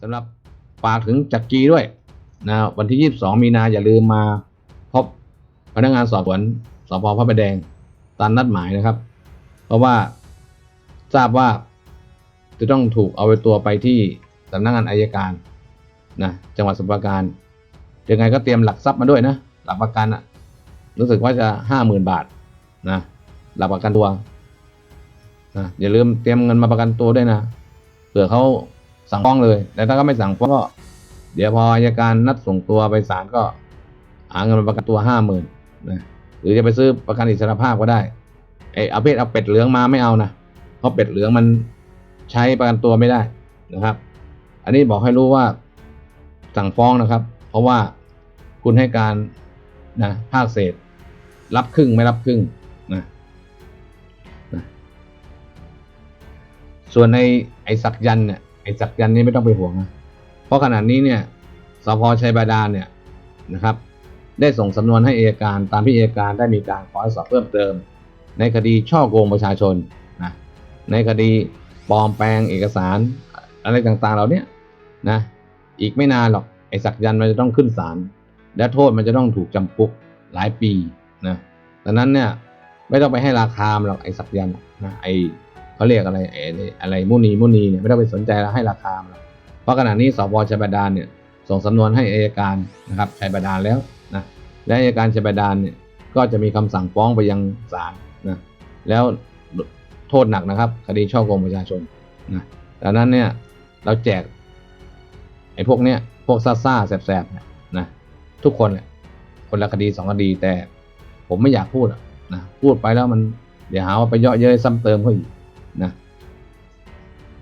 สำหรับฝากถึงจักรีด้วยนะวันที่ 22 มีนาอย่าลืมมาพบพนักงานสอบสวนสพพระประแดงตามนัดหมายนะครับ เพราะว่าทราบว่าจะต้องถูกเอาไปตัวไปที่สำนักงานอายการนะจังหวัดสมุพรปราการยังไงก็เตรียมหลักทรัพย์มาด้วยนะ หลักประกันอะรู้สึกว่าจะห้าหมื่นบาทนะหลักประกันตัวนะอย่าลืมเตรียมเงินมาประกันตัวด้วยนะเผื่อเขา สั่งฟ้องเลยแต่ถ้าเขาไม่สั่งฟ้องก็ เดี๋ยวพออายการนัดส่งตัวไปศาลก็ หาเงินประกันตัวห้าหมื่นนะหรือจะไปซื้อประกันอิสรภาพก็ได้ไอเอาเพศเอาเป็ดเหลืองมาไม่เอานะเพราะเป็ดเหลืองมันใช้ประกันตัวไม่ได้นะครับ อันนี้บอกให้รู้ว่าสั่งฟ้องนะครับ เพราะว่าคุณให้การนะภาคเศษ รับครึ่งไม่รับครึ่งนะนะส่วนในไอ้สักยันเนี่ย ไอ้สักยันนี่ไม่ต้องไปห่วงนะเพราะขณะนี้เนี่ยสพชัยบาดาลเนี่ยนะครับ ได้ส่งสำนวนให้เอยการตามที่เอยการได้มีการขอสอบเพิ่มเติม ในคดีช่อโกงประชาชนนะในคดีปลอมแปลงเอกสารอะไรต่างๆ เหล่าเนี้ยนะอีกไม่นานหรอกไอ้สักยันมันจะต้องขึ้นศาลและโทษมันจะต้องถูกจำคุกหลายปีนะดังนั้นเนี่ยไม่ต้องไปให้ราคามหรอกไอ้สักยันนะไอ้ เขาเรียกอะไรไอ้อะไรมุนีมุนีเนี่ยไม่ต้องไปสนใจแล้วให้ราคามันเพราะขณะนี้สพชัยบาดาลเนี่ยส่งสำนวนให้อายการนะครับชัยบาดาลแล้วนะและอายการชัยบาดาลเนี่ยก็จะมีคำสั่งฟ้องไปยังศาลนะแล้วโทษหนักนะครับ คดีช่อโกงประชาชนนะดังนั้นเนี่ยเราแจกไอ้พวกเนี้ยพวกซ่าซ่าแสบๆเนี่ยนะทุกคนแหละคนละคดีสองคดีแต่ผมไม่อยากพูดอะนะพูดไปแล้วมันเดี๋ยวหาว่าไปเยาะเย้ยซ้ำเติมเขาอีก นะ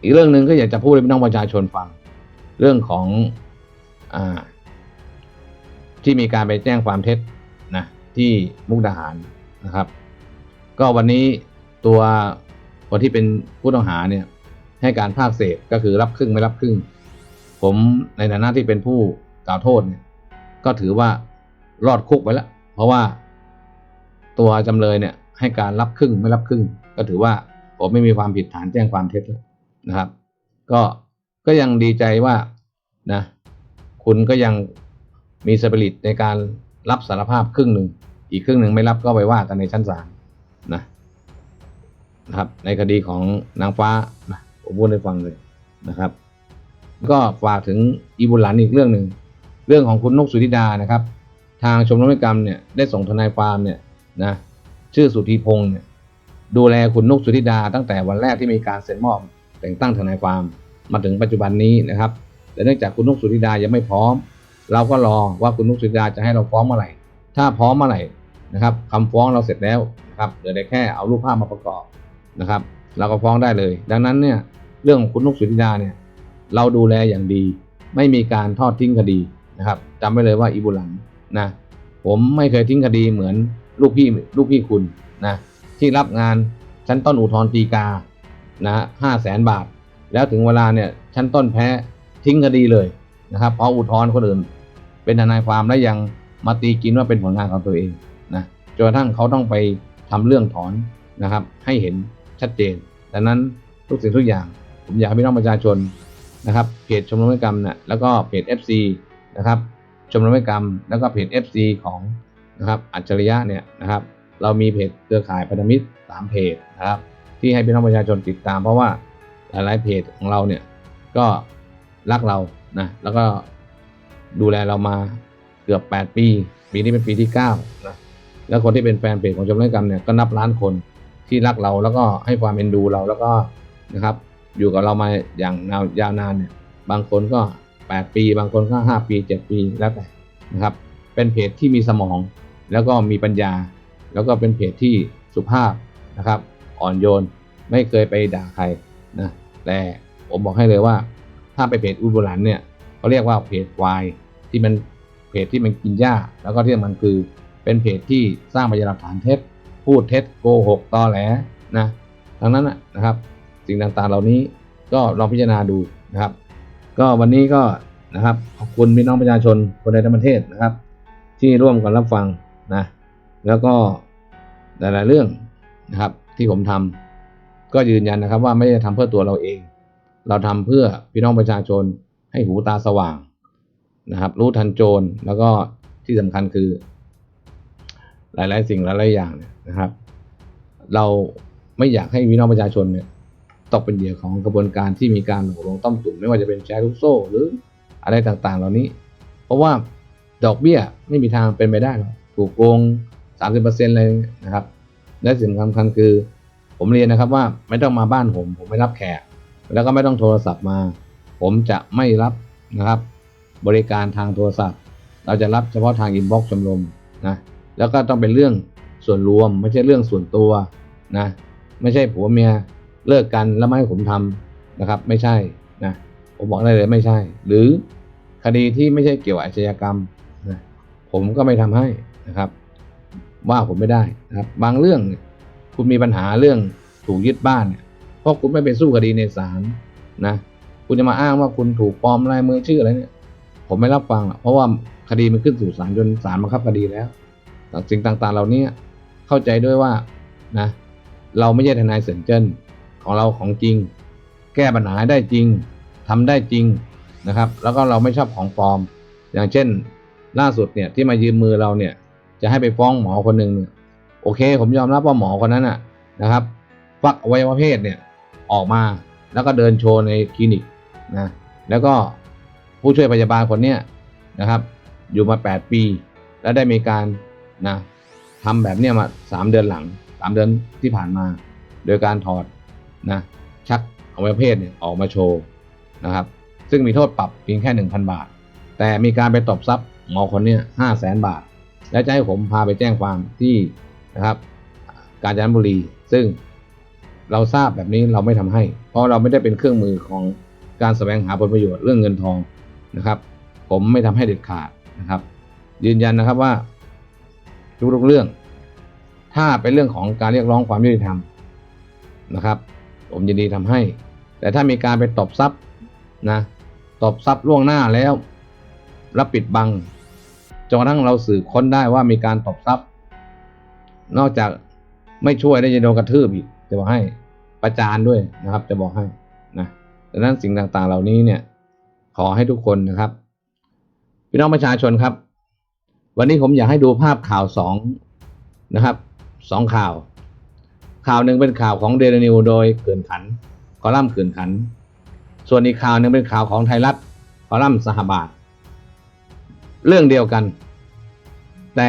อีกเรื่องหนึ่งก็อยากจะพูดให้พี่น้องประชาชนฟัง เรื่องของอาที่มีการไปแจ้งความเท็จนะที่มุกดาหารนะครับ ก็วันนี้ตัวคนที่เป็นผู้ต้องหาเนี่ยให้การภาคเศษก็คือรับครึ่งไม่รับครึ่ง ผมในฐานะที่เป็นผู้กล่าวโทษเนี่ยก็ถือว่ารอดคุกไปแล้ว เพราะว่าตัวจำเลยเนี่ยให้การรับครึ่งไม่รับครึ่ง ก็ถือว่า ผมไม่มีความผิดฐานแจ้งความเท็จแล้วนะครับ ก็ก็ยังดีใจว่านะคุณก็ยังมีสปิริตในการรับสารภาพครึ่งหนึ่ง อีกครึ่งหนึ่งไม่รับก็ไปว่ากันในชั้นศาลนะนะครับ ในคดีของนางฟ้านะผมพูดให้ฟังเลยนะครับ ก็ฝากถึงอีบุญหลานอีกเรื่องหนึ่งเรื่องของคุณนกสุธิดานะครับ ทางชมรมนิติกรรมเนี่ยได้ส่งทนายความเนี่ยนะชื่อสุธีพงศ์เนี่ย ดูแลคุณนุกสุธิดาตั้งแต่วันแรกที่มีการเซ็นมอบแต่งตั้งทนายความมาถึงปัจจุบันนี้นะครับ แต่เนื่องจากคุณนุกสุธิดายังไม่พร้อม เราก็รอว่าคุณนุกสุธิดาจะให้เราฟ้องเมื่อไหร่ ถ้าพร้อมเมื่อไหร่นะครับคำฟ้องเราเสร็จแล้วนะครับเหลือแต่แค่เอารูปภาพมาประกอบนะครับ เราก็ฟ้องได้เลย ดังนั้นเนี่ยเรื่องของคุณนุกสุธิดาเนี่ยเราดูแลอย่างดี ไม่มีการทอดทิ้งคดีนะครับจำไว้เลยว่าอีบุหลันนะผมไม่เคยทิ้งคดีเหมือนลูกพี่ลูกพี่คุณนะ ที่รับงานชั้นต้นอุทธรณ์ตีกานะห้าแสนบาท แล้วถึงเวลาเนี่ยชั้นต้นแพ้ทิ้งคดีเลยนะครับเพราะอุทธรณ์คนอื่น เป็นทนายความแล้วยังมาตีกินว่าเป็นผลงานของตัวเองนะจนกระทั่งเขาต้องไปทำเรื่องถอนนะครับ ให้เห็นชัดเจนดังนั้นทุกสิ่งทุกอย่าง ผมอยากให้พี่น้องประชาชนนะครับเพจชมรมนิกรรมเนี่ยแล้วก็เพจ FC นะครับชมรมนิติกรรม แล้วก็เพจ FC ของนะครับอัจฉริยะเนี่ยนะครับ เรามีเพจเครือข่ายพันธมิตรสามเพจนะครับที่ให้พี่น้องประชาชนติดตาม เพราะว่าหลายๆเพจของเราเนี่ยก็รักเรานะแล้วก็ดูแลเรามาเกือบ 8 ปีปีนี้เป็นปีที่9นะแล้วคนที่เป็นแฟนเพจของชมรมนิติกรรมเนี่ยก็นับล้านคนที่รักเราแล้วก็ให้ความเอ็นดูเราแล้วก็นะครับอยู่กับเรามาอย่างยาวนานเนี่ยบางคนก็ 8 ปี บางคนก็ 5 ปี 7 ปีแล้วแต่นะครับเป็นเพจที่มีสมองแล้วก็มีปัญญา แล้วก็เป็นเพจที่สุภาพนะครับ อ่อนโยนไม่เคยไปด่าใครนะแต่ผมบอกให้เลยว่า ถ้าไปเพจอุบลันเนี่ยเขาเรียกว่าเพจวายที่มันเพจที่มันกินหญ้า แล้วก็ที่มันคือเป็นเพจที่สร้างพยานหลักฐานเท็จ พูดเท็จโกหกตอแหลนะดังนั้นนะนะครับ สิ่งต่างๆเหล่านี้ก็ลองพิจารณาดูนะครับ ก็วันนี้ก็นะครับขอบคุณพี่น้องประชาชนคนในทั้งประเทศนะครับ ที่ร่วมกันรับฟังนะ แล้วก็หลายๆเรื่องนะครับที่ผมทำก็ยืนยันนะครับว่าไม่ได้ทำเพื่อตัวเราเอง เราทำเพื่อพี่น้องประชาชนให้หูตาสว่างนะครับ รู้ทันโจรแล้วก็ที่สำคัญคือ หลาย ๆ สิ่งหลายๆอย่างเนี่ยนะครับ เราไม่อยากให้พี่น้องประชาชนเนี่ยตกเป็นเหยื่อของกระบวนการที่มีการหลอกลวงต้มตุ๋นไม่ว่าจะเป็นแชร์ลูกโซ่หรืออะไรต่างๆ เหล่านี้ เพราะว่าดอกเบี้ยไม่มีทางเป็นไปได้หรอกถูกโกง 30%เปอร์เซ็นต์เลยนะครับ และสิ่งสำคัญคือ ผมเรียนนะครับว่าไม่ต้องมาบ้านผม ผมไม่รับแขก แล้วก็ไม่ต้องโทรศัพท์มา ผมจะไม่รับนะครับ บริการทางโทรศัพท์ เราจะรับเฉพาะทางอินบ็อกซ์ชมรมนะแล้วก็ต้องเป็นเรื่องส่วนรวม ไม่ใช่เรื่องส่วนตัวนะไม่ใช่ผัวเมียเลิกกันแล้วไม่ให้ผมทำนะครับ ไม่ใช่นะผมบอกได้เลยไม่ใช่ หรือคดีที่ไม่ใช่เกี่ยวอาชญากรรมนะผมก็ไม่ทำให้นะครับ ว่าผมไม่ได้นะครับ บางเรื่องเนี่ยคุณมีปัญหาเรื่องถูกยึดบ้านเนี่ยเพราะคุณไม่ไปสู้คดีในศาลนะ คุณจะมาอ้างว่าคุณถูกปลอมลายมือชื่ออะไรเนี่ย ผมไม่รับฟังหรอกเพราะว่าคดีมันขึ้นสู่ศาลจนศาลบังคับคดีแล้วแต่สิ่งต่างๆ เหล่านี้เข้าใจด้วยว่านะเราไม่ใช่ทนายเสินเจิ้นของเราของจริง แก้ปัญหาได้จริงทำได้จริงนะครับ แล้วก็เราไม่ชอบของปลอม อย่างเช่น ล่าสุดเนี่ยที่มายืมมือเราเนี่ย จะให้ไปฟ้องหมอคนหนึ่งเนี่ยโอเค ผมยอมรับว่าหมอคนนั้นน่ะนะครับฟักอวัยวะเพศเนี่ยออกมาแล้วก็เดินโชว์ในคลินิกนะแล้วก็ผู้ช่วยพยาบาลคนเนี้ยนะครับ อยู่มา 8 ปี แล้วได้มีการนะทำแบบเนี้ยมา 3 เดือนหลัง 3 เดือนที่ผ่านมา โดยการถอดนะชักอวัยวะเพศเนี่ยออกมาโชว์นะครับ ซึ่งมีโทษปรับเพียงแค่ 1,000 บาท แต่มีการไปตบทรัพย์หมอคนเนี้ยห้าแสนบาท และจะให้ผมพาไปแจ้งความที่นะครับ กาญจนบุรี ซึ่งเราทราบแบบนี้เราไม่ทำให้ เพราะเราไม่ได้เป็นเครื่องมือของการแสวงหาผลประโยชน์เรื่องเงินทองนะครับ ผมไม่ทำให้เด็ดขาดนะครับ ยืนยันนะครับว่าทุกๆเรื่อง ถ้าเป็นเรื่องของการเรียกร้องความยุติธรรมนะครับ ผมยินดีทำให้ แต่ถ้ามีการไปตบทรัพย์นะตบทรัพย์ล่วงหน้าแล้ว รับปิดบัง จนกระทั่งเราสืบค้นได้ว่ามีการตบทรัพย์ นอกจากไม่ช่วยได้จะโดนกระทืบอีกจะบอกให้ประจานด้วยนะครับ จะบอกให้นะดังนั้นสิ่งต่างๆ เหล่านี้เนี่ย ขอให้ทุกคนนะครับพี่น้องประชาชนครับ วันนี้ผมอยากให้ดูภาพข่าวสองนะครับสองข่าว ข่าวหนึ่งเป็นข่าวของเดลนิวโดยเขื่อนขัน คอลัมน์เขื่อนขัน ส่วนอีกข่าวหนึ่งเป็นข่าวของไทยรัฐคอลัมน์สหบาท เรื่องเดียวกัน แต่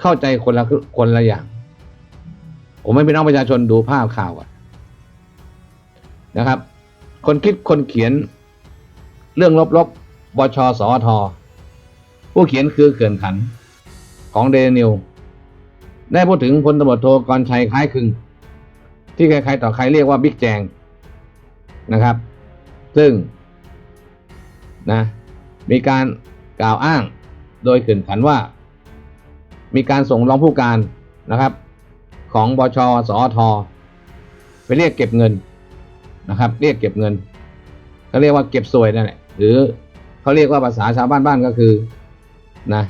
เข้าใจคนละคนละอย่าง ผมให้พี่น้องประชาชนดูภาพข่าวก่อนนะครับ คนคิดคนเขียน เรื่องลบๆบชสอทผู้เขียนคือเขื่อนขันของเดนิวได้พูดถึงพลตำรวจโทกรชัยคล้ายคึง ที่ใครๆต่อใครเรียกว่าบิ๊กแจงนะครับ ซึ่งนะ มีการกล่าวอ้างโดยขืนขันว่า มีการส่งรองผู้การนะครับ ของบชสอทไปเรียกเก็บเงินนะครับ เรียกเก็บเงินเขาเรียกว่าเก็บสวยนั่นแหละหรือเขาเรียกว่าภาษาชาวบ้านบ้านก็คือนะ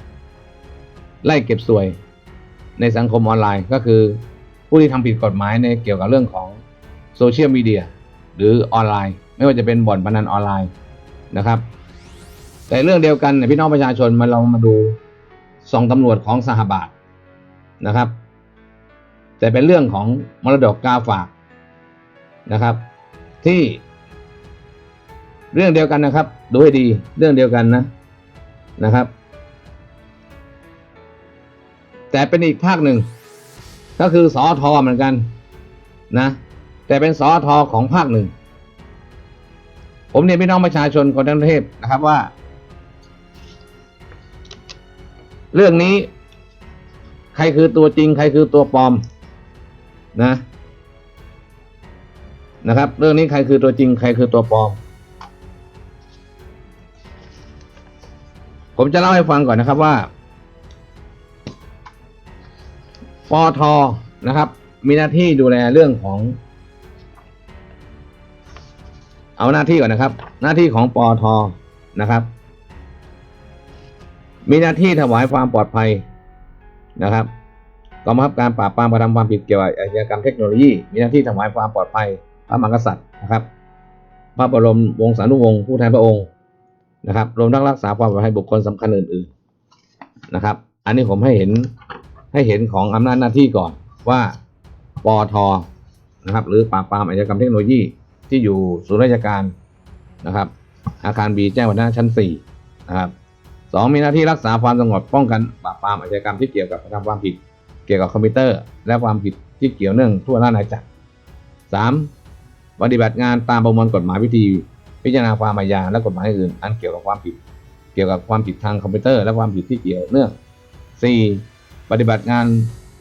ไล่เก็บสวยในสังคมออนไลน์ก็คือผู้ที่ทำผิดกฎหมายในเกี่ยวกับเรื่องของโซเชียลมีเดียหรือออนไลน์ ไม่ว่าจะเป็นบ่อนพนันออนไลน์นะครับ แต่เรื่องเดียวกันเนี่ยพี่น้องประชาชนมาเรามาดูสองตำรวจของสหบาทนะครับ แต่เป็นเรื่องของมรดกกาฝากนะครับ ที่ เรื่องเดียวกันนะครับ ดูให้ดีเรื่องเดียวกันนะนะครับ แต่เป็นอีกภาคหนึ่ง ก็คือสอทอเหมือนกันนะแต่เป็นสอทอของภาคหนึ่ง ผมเรียพี่น้องประชาชนคนทั้งประเทศนะครับว่า เรื่องนี้ ใครคือตัวจริง ใครคือตัวปลอม นะ นะครับ เรื่องนี้ใครคือตัวจริง ใครคือตัวปลอม ผมจะเล่าให้ฟังก่อนนะครับว่าปอทนะครับ มีหน้าที่ดูแลเรื่องของ เอาหน้าที่ก่อนนะครับ หน้าที่ของปอทนะครับ มีหน้าที่ถวายความปลอดภัยนะครับกองบังคับการปราบปรามกระทำความผิดเกี่ยวกับอาชญากรรมเทคโนโลยี มีหน้าที่ถวายความปลอดภัย พระมหากษัตริย์นะครับ พระบรมวงศานุวงศ์ผู้แทนพระองค์นะครับรวมทั้งรักษาความปลอดภัยบุคคลสำคัญอื่นๆนะครับ อันนี้ผมให้เห็นให้เห็นของอำนาจหน้าที่ก่อนว่าปอทนะครับ หรือปราบปรามอาชญากรรมเทคโนโลยีที่อยู่ศูนย์ราชการนะครับ อาคารบีแจ้งวัฒนะชั้นสี่นะครับ สองมีหน้าที่รักษาความสงบป้องกันปราบปรามอาชญากรรมที่เกี่ยวกับการทำความผิด เกี่ยวกับคอมพิวเตอร์ และความผิดที่เกี่ยวเนื่องทั่วราชอาณาจักรสามปฏิบัติงานตามประมวลกฎหมายวิธีพิจารณาความอาญาและกฎหมายอื่นอันเกี่ยวกับความผิด เกี่ยวกับความผิดทางคอมพิวเตอร์และความผิดที่เกี่ยวเนื่อง 4. ปฏิบัติงาน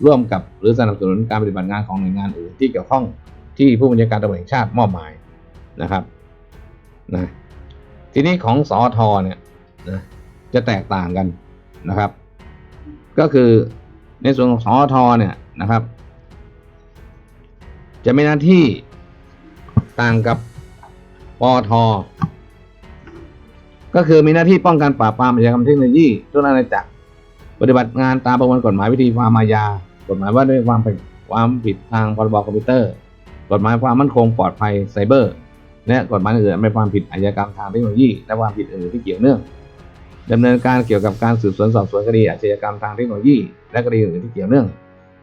ร่วมกับหรือสนับสนุนการปฏิบัติงานของหน่วยงานอื่นที่เกี่ยวข้องที่ผู้บัญชาการตำรวจแห่งชาติมอบหมายนะครับนะทีนี้ของสอทเนี่ยนะ จะแตกต่างกันนะครับ ก็คือในส่วนของสอทเนี่ยนะครับ จะมีหน้าที่ต่างกับปอทก็คือมีหน้าที่ป้องกันปราบปรามอาชญากรรมเทคโนโลยีทั่วราชอาณาจักรปฏิบัติงานตามประมวลกฎหมายวิธีความอาญากฎหมายว่าด้วยความผิดความผิดทางพรบคอมพิวเตอร์ กฎหมายความมั่นคงปลอดภัยไซเบอร์ และกฎหมายอื่นๆไม่ความผิดอาชญากรรมทางเทคโนโลยี และความผิดอื่นที่เกี่ยวเนื่อง ดำเนินการเกี่ยวกับการสืบสวนสอบสวนคดีอาชญากรรมทางเทคโนโลยี และคดีอื่นที่เกี่ยวเนื่อง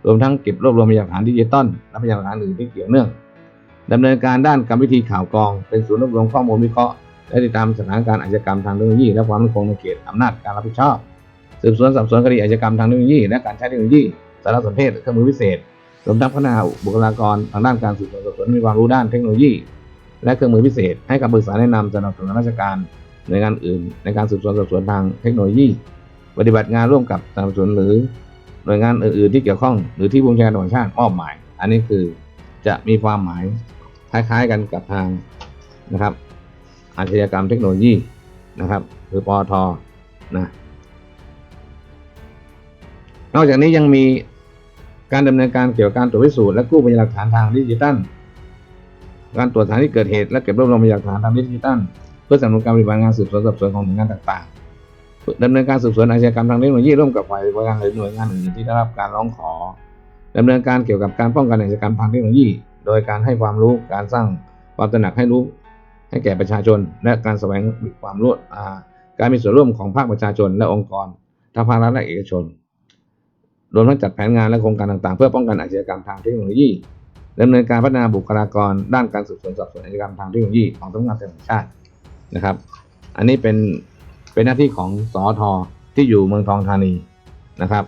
รวมทั้งเก็บรวบรวมพยานหลักฐานดิจิตอลและพยานหลักฐานอื่นที่เกี่ยวเนื่องดำเนินการด้านกรรมวิธีข่าวกรอง เป็นศูนย์รวบรวมข้อมูลวิเคราะห์และติดตามสถานการณ์อาชญากรรมทางเทคโนโลยี และความมั่นคงในเขตอำนาจการรับผิดชอบ สืบสวนสอบสวนคดีอาชญากรรมทางเทคโนโลยี และการใช้เทคโนโลยีสารสนเทศเครื่องมือพิเศษรวมทั้งพัฒนาบุคลากรทางด้านการสืบสวนสอบสวนมีความรู้ด้านเทคโนโลยี และเครื่องมือพิเศษให้คำปรึกษาแนะนำสำนับสนุนราชการ หน่วยงานอื่น ในการสืบสวนสอบสวนทางเทคโนโลยี ปฏิบัติงานร่วมกับสนับสนุนหรือหน่วยงานอื่น ๆ ที่เกี่ยวข้องหรือที่ผู้บัญชาการตำรวจแห่งชาติมอบหมาย อันนี้คือจะมีความหมายคล้าย ๆ กันกับทางนะครับ อาชญากรรมเทคโนโลยีนะครับหรือปอทนะนอกจากนี้ยังมีการดำเนินการเกี่ยวกับการตรวจพิสูจน์และกู้พยานหลักฐานทางดิจิทัล การตรวจสถานที่เกิดเหตุและเก็บรวบรวมพยานหลักฐานทางดิจิทัล พื่อสนับสนุนการปฏิบัติงานสืบสวนสอบสวนของหน่วยงานต่างๆดำเนินการสืบสวนอาชญากรรมทางเทคโนโลยีร่วมกับฝ่ายบริการหรือหน่วยงานอื่นที่ได้รับการร้องขอดำเนินการเกี่ยวกับการป้องกันอาชญากรรมทางเทคโนโลยี โดยการให้ความรู้การสร้างความตระหนักให้รู้ ให้แก่ประชาชน และการแสวงความรู้การมีส่วนร่วมของภาคประชาชน และองค์กรทั้งภาครัฐและเอกชนรวมทั้งจัดแผนงานและโครงการต่างๆ เพื่อป้องกันอาชญากรรมทางเทคโนโลยีดำเนินการพัฒนาบุคลากร ด้านการสืบสวนสอบสวนอาชญากรรมทางเทคโนโลยีของสำนักงานตำรวจแห่งชาติ นะครับ อันนี้เป็นเป็นหน้าที่ของสอทที่อยู่เมืองทองธานีนะครับ